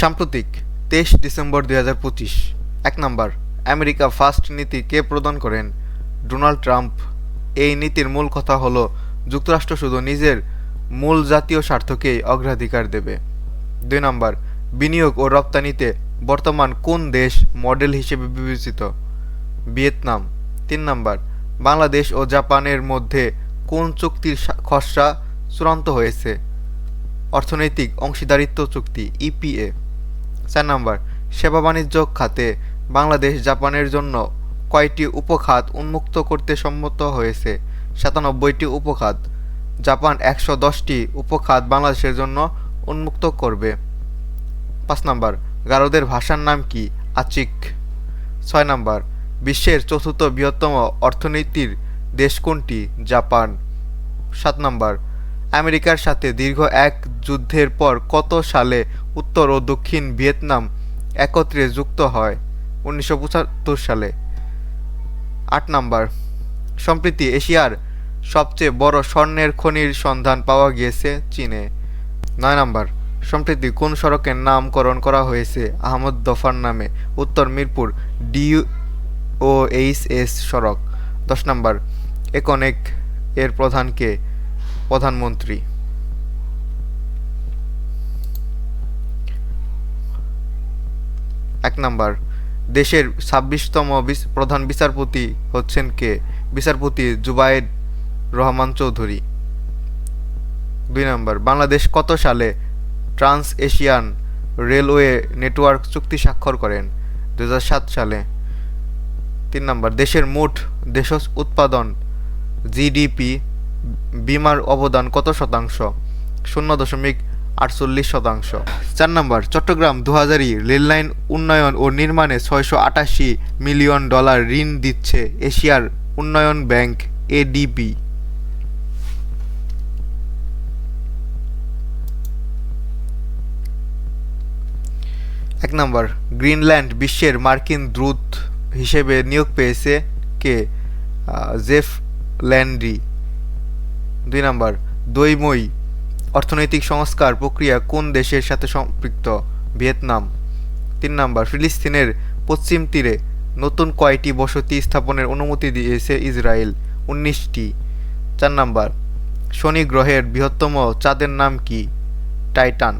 সাম্প্রতিক তেইশ ডিসেম্বর দুই হাজার পঁচিশ, এক নম্বর, আমেরিকা ফার্স্ট নীতি কে প্রদান করেন? Donald Trump. এই নীতির মূল কথা হলো, যুক্তরাষ্ট্র শুধু নিজের মূল জাতীয় স্বার্থকেই অগ্রাধিকার দেবে। দুই নম্বর, বিনিয়োগ ও রপ্তানিতে বর্তমান কোন দেশ মডেল হিসেবে বিবেচিত? ভিয়েতনাম। তিন নম্বর, বাংলাদেশ ও জাপানের মধ্যে কোন চুক্তির খসড়া চূড়ান্ত হয়েছে? অর্থনৈতিক অংশীদারিত্ব চুক্তি, ইপিএ। চার নম্বর, সেবা বাণিজ্য খাতে বাংলাদেশ জাপানের জন্য কয়টি উপখাত উন্মুক্ত করতে সম্মত হয়েছে? সাতানব্বইটি উপখাত, জাপান একশো দশটি উপখাত বাংলাদেশের জন্য উন্মুক্ত করবে। পাঁচ নম্বর, গারোদের ভাষার নাম কি? আচিক। ছয় নম্বর, বিশ্বের চতুর্থ বৃহত্তম অর্থনীতির দেশ কোনটি? জাপান। সাত নম্বর আমেরিকার সাথে দীর্ঘ এক যুদ্ধের পর কত সালে উত্তর ও দক্ষিণ ভিয়েতনাম একত্রে যুক্ত হয়? উনিশশো পঁচাত্তর সালে। আট নম্বর। সম্প্রতি এশিয়ার সবচেয়ে বড় স্বর্ণের খনির সন্ধান পাওয়া গিয়েছে চীনে। নয় নম্বর। সম্প্রতি কোন সড়কের নামকরণ করা হয়েছে? আহমদ দফার নামে। উত্তর Mirpur D O H S সড়ক। দশ নম্বর। একনেক এর প্রধানকে প্রধানমন্ত্রী। এক নম্বর, দেশের ছাব্বিশতম প্রধান বিচারপতি হচ্ছেন কে? বিচারপতি জুবায়ের রহমান চৌধুরী। দুই নম্বর, বাংলাদেশ কত সালে ট্রান্স এশিয়ান রেলওয়ে নেটওয়ার্ক চুক্তি স্বাক্ষর করেন? দু হাজার সাত সালে। তিন নম্বর, দেশের মোট দেশ উৎপাদন, জিডিপি বিমার অবদান কত শতাংশ? শূন্য দশমিক আটচল্লিশ শতাংশ। চার নম্বর, চট্টগ্রাম দুহাজারি রেললাইন উন্নয়ন ও নির্মাণে ছয়শো আটাশি মিলিয়ন ডলার ঋণ দিচ্ছে এশিয়ার উন্নয়ন ব্যাংক, এডিবি। এক নম্বর, গ্রিনল্যান্ড বিশ্বের মার্কিন দ্রুত হিসেবে নিয়োগ পেয়েছে কে? জেফ ল্যান্ডি দুই নম্বর দৈময়ী অর্থনৈতিক সংস্কার প্রক্রিয়া কোন দেশের সাথে সম্পৃক্ত? ভিয়েতনাম। তিন নম্বর, ফিলিস্তিনের পশ্চিম তীরে নতুন কয়টি বসতি স্থাপনের অনুমতি দিয়েছে ইসরায়েল? উনিশটি। চার নম্বর, শনি গ্রহের বৃহত্তম চাঁদের নাম কি? টাইটান।